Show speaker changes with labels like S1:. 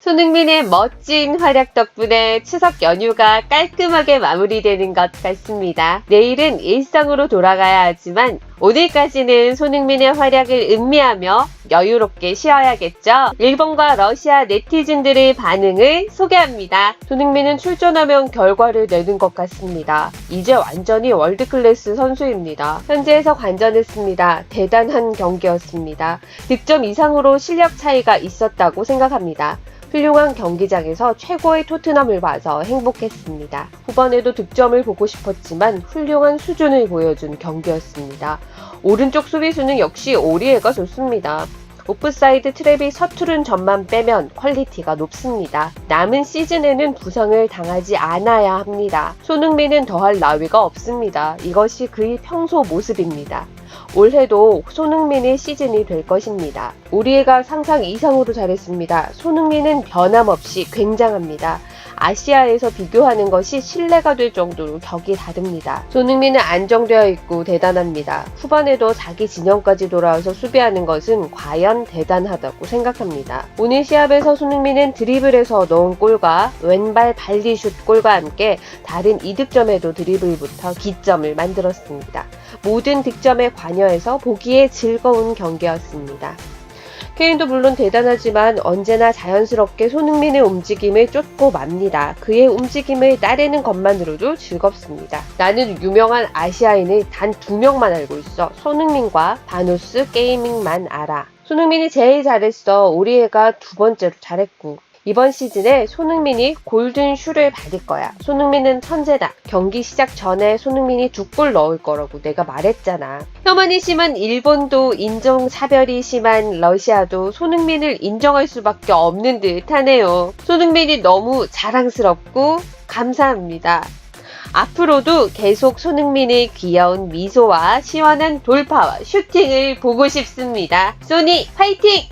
S1: 손흥민의 멋진 활약 덕분에 추석 연휴가 깔끔하게 마무리되는 것 같습니다. 내일은 일상으로 돌아가야 하지만 오늘까지는 손흥민의 활약을 음미하며 여유롭게 쉬어야겠죠. 일본과 러시아 네티즌들의 반응을 소개합니다. 손흥민은 출전하면 결과를 내는 것 같습니다. 이제 완전히 월드클래스 선수입니다. 현지에서 관전했습니다. 대단한 경기였습니다. 득점 이상으로 실력 차이가 있었다고 생각합니다. 훌륭한 경기장에서 최고의 토트넘을 봐서 행복했습니다. 후반에도 득점을 보고 싶었지만 훌륭한 수준을 보여준 경기였습니다. 오른쪽 수비수는 역시 오리에가 좋습니다. 오프사이드 트랩이 서투른 점만 빼면 퀄리티가 높습니다. 남은 시즌에는 부상을 당하지 않아야 합니다. 손흥민은 더할 나위가 없습니다. 이것이 그의 평소 모습입니다. 올해도 손흥민의 시즌이 될 것입니다. 우리가 상상 이상으로 잘했습니다. 손흥민은 변함없이 굉장합니다. 아시아에서 비교하는 것이 신뢰가 될 정도로 격이 다릅니다. 손흥민은 안정되어 있고 대단합니다. 후반에도 자기 진영까지 돌아와서 수비하는 것은 과연 대단하다고 생각합니다. 오늘 시합에서 손흥민은 드리블에서 넣은 골과 왼발 발리슛 골과 함께 다른 이득점에도 드리블부터 기점을 만들었습니다. 모든 득점에 관여해서 보기에 즐거운 경기였습니다. 케인도 물론 대단하지만 언제나 자연스럽게 손흥민의 움직임을 쫓고 맙니다. 그의 움직임을 따르는 것만으로도 즐겁습니다. 나는 유명한 아시아인을 단 두 명만 알고 있어. 손흥민과 바누스 게이밍만 알아. 손흥민이 제일 잘했어. 우리 애가 두 번째로 잘했고. 이번 시즌에 손흥민이 골든 슈를 받을 거야. 손흥민은 천재다. 경기 시작 전에 손흥민이 두 골 넣을 거라고 내가 말했잖아. 혐한이 심한 일본도 인종차별이 심한 러시아도 손흥민을 인정할 수밖에 없는 듯 하네요. 손흥민이 너무 자랑스럽고 감사합니다. 앞으로도 계속 손흥민의 귀여운 미소와 시원한 돌파와 슈팅을 보고 싶습니다. 소니 파이팅!